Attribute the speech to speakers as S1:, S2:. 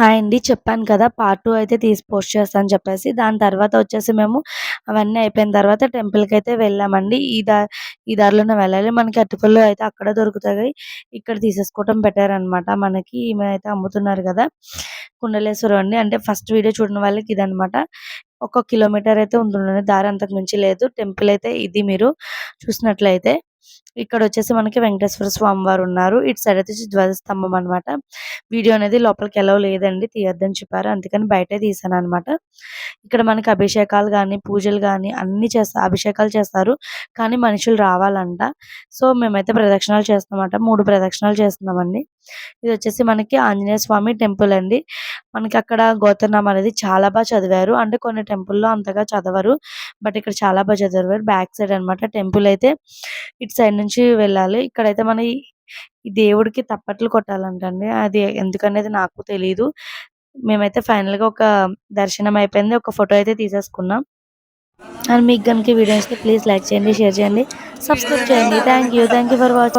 S1: Hi అండి. చెప్పాను కదా! పార్ట్ టూ అయితే తీసి పోస్ట్ చేస్తాను అని చెప్పేసి. దాని తర్వాత వచ్చేసి మేము అవన్నీ అయిపోయిన తర్వాత టెంపుల్‌కైతే వెళ్ళామండి. ఈ దా ఈ దారిలోనే వెళ్ళాలి. మనకి అరటిపళ్ళు అయితే అక్కడ దొరుకుతాయి. ఇక్కడ తీసేసుకోవటం బెటర్ అనమాట. మనకి ఈమె అయితే అమ్ముతున్నారు కదా! కుండలేశ్వరం అండి. అంటే ఫస్ట్ వీడియో చూడని వాళ్ళకి ఇదనమాట. ఒక కిలోమీటర్ అయితే ఉంటుండే దారి అంతకు మించి లేదు. టెంపుల్ అయితే ఇది మీరు చూసినట్లయితే. ఇక్కడ వచ్చేసి మనకి వెంకటేశ్వర స్వామి వారు ఉన్నారు. ఇటు సైడ్ వచ్చేసి ధ్వజస్తంభం అనమాట. వీడియో అనేది లోపలికి ఎలా లేదండి. తీయద్దని చెప్పారు. అందుకని బయటే తీశాననమాట. ఇక్కడ మనకి అభిషేకాలు కానీ పూజలు కానీ అన్ని చేస్తారు. అభిషేకాలు చేస్తారు. కానీ మనుషులు రావాలంట. సో, మేమైతే ప్రదక్షిణాలు చేస్తామంట మూడు ప్రదక్షిణాలు చేస్తున్నామండి. ఇది వచ్చేసి మనకి ఆంజనేయ స్వామి టెంపుల్ అండి. మనకి అక్కడ గోత్రనామం అనేది చాలా బాగా చదివారు. అంటే కొన్ని టెంపుల్‌లో అంతగా చదవరు. బట్ ఇక్కడ చాలా బాగా చదివారు. బ్యాక్ సైడ్ అనమాట టెంపుల్ అయితే ఇటు సైడ్ నుంచి వెళ్ళాలి. ఇక్కడైతే మన ఈ దేవుడికి తప్పట్లు కొట్టాలంటండి. అది ఎందుకనేది నాకు తెలీదు. మేమైతే ఫైనల్‌గా ఒక దర్శనం అయిపోయింది. ఒక ఫోటో అయితే తీసేసుకున్నాం. అండ్ మీకు కనుక ఈ వీడియో ప్లీజ్ లైక్ చేయండి, షేర్ చేయండి, సబ్స్క్రైబ్ చేయండి. Thank you. Thank you for watching.